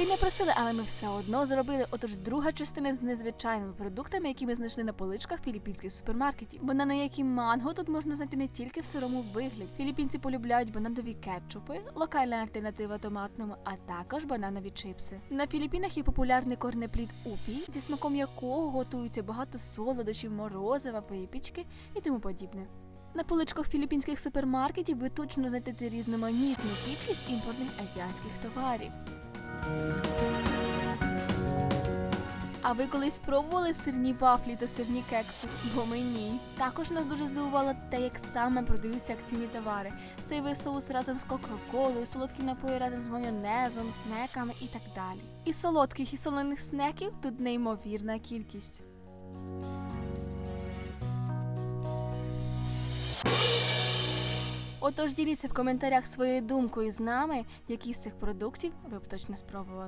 Ви не просили, але ми все одно зробили. Отож, друга частина з незвичайними продуктами, які ми знайшли на поличках філіппінських супермаркетів. Банани, які манго тут можна знайти не тільки в сирому вигляді. Філіппінці полюбляють бананові кетчупи, локальна альтернатива томатному, а також бананові чипси. На Філіппінах є популярний корнеплід упі, зі смаком якого готується багато солодощів, морозива, випічки і тому подібне. На поличках філіппінських супермаркетів ви точно знайдете різноманітну кількість імпортних азіатських товарів. А ви колись пробували сирні вафлі та сирні кекси? Бо мені. Також нас дуже здивувало те, як саме продаються акційні товари. Соєвий соус разом з кока-колою, солодкі напої разом з майонезом, снеками і так далі. І солодких, і солених снеків тут неймовірна кількість. Отож діліться в коментарях своєю думкою з нами, які з цих продуктів ви б точно спробували.